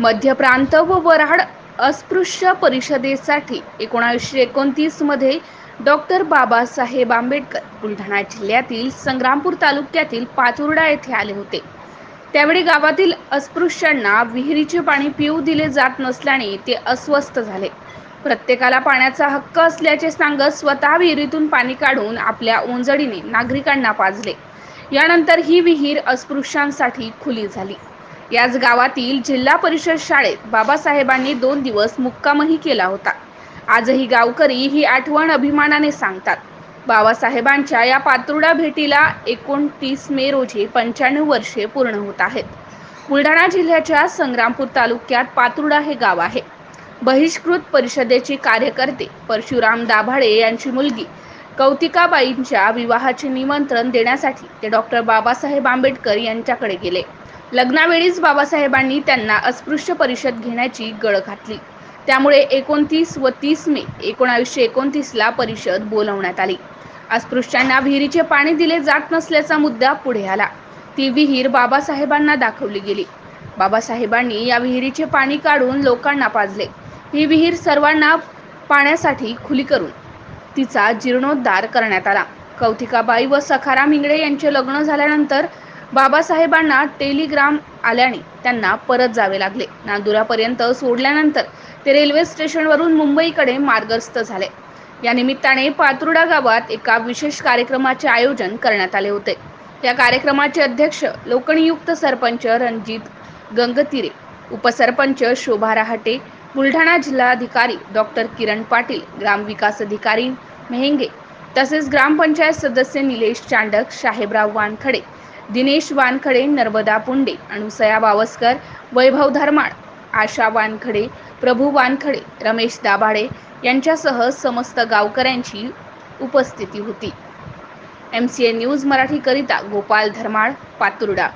मध्य प्रांत व वऱ्हाड अस्पृश्य परिषदेसाठी एकोणावीसशे एकोणतीसमध्ये डॉक्टर बाबासाहेब आंबेडकर बुलढाणा जिल्ह्यातील संग्रामपूर तालुक्यातील पाचुर्डा येथे आले होते. त्यावेळी गावातील अस्पृश्यांना विहिरीचे पाणी पिऊ दिले जात नसल्याने ते अस्वस्थ झाले. प्रत्येकाला पाण्याचा हक्क असल्याचे सांगत स्वतः विहिरीतून पाणी काढून आपल्या ओंजडीने नागरिकांना पाजले. यानंतर ही विहीर अस्पृश्यांसाठी खुली झाली. याच गावातील जिल्हा परिषद शाळेत बाबासाहेबांनी दोन दिवस मुक्कामही केला होता. आजही गावकरी ही आठवण अभिमानाने सांगतात. बाबासाहेबांच्या या पातुर्डा भेटीला एकोणतीस मे रोजी पंच्याण्णव वर्षे पूर्ण होत आहेत. बुलढाणा जिल्ह्याच्या संग्रामपूर तालुक्यात पातुर्डा हे गाव आहे. बहिष्कृत परिषदेची कार्यकर्ते परशुराम दाभाडे यांची मुलगी कौतिकाबाईंच्या विवाहाचे निमंत्रण देण्यासाठी ते डॉक्टर बाबासाहेब आंबेडकर यांच्याकडे गेले. लग्नावेळीच बाबासाहेबांनी त्यांना अस्पृश्य परिषद घेण्याची गळ घातली. त्यामुळे एकोणतीस व तीस मे एकोणावीसशे एकोणतीसला परिषद बोलवण्यात आली. अस्पृश्यांना विहिरीचे पाणी दिले जात नसल्याचा मुद्दा पुढे आला. ती विहीर बाबासाहेबांना दाखवली गेली. बाबासाहेबांनी या विहिरीचे पाणी काढून लोकांना पाजले. ही विहीर सर्वांना पाण्यासाठी खुली करून तिचा जीर्णोद्धार करण्यात आला. कौतिकाबाई व सखाराम इंगळे यांचे लग्न झाल्यानंतर बाबासाहेबांना टेलिग्राम आल्याने त्यांना परत जावे लागले. नांदुरापर्यंत सोडल्यानंतर ते रेल्वे स्टेशनवरून मुंबईकडे मार्गस्थ झाले. या निमित्ताने पातुर्डा गावात एका विशेष कार्यक्रमाचे आयोजन करण्यात आले होते. या कार्यक्रमाचे अध्यक्ष लोकनियुक्त सरपंच रणजित गंगतिरे उपसरपंच शोभा रहाटे बुलढाणा जिल्हाधिकारी डॉक्टर किरण पाटील ग्रामविकास अधिकारी मेहेंगे तसेच ग्रामपंचायत सदस्य निलेश चांडक साहेबराव वानखडे दिनेश वानखडे नर्मदा पुंडे अनुसया बावस्कर वैभव धर्माळ आशा वानखडे प्रभू वानखडे रमेश दाभाडे यांच्यासह समस्त गावकऱ्यांची उपस्थिती होती. एम सी ए न्यूज मराठीकरिता गोपाल धर्माळ पातुर्डा.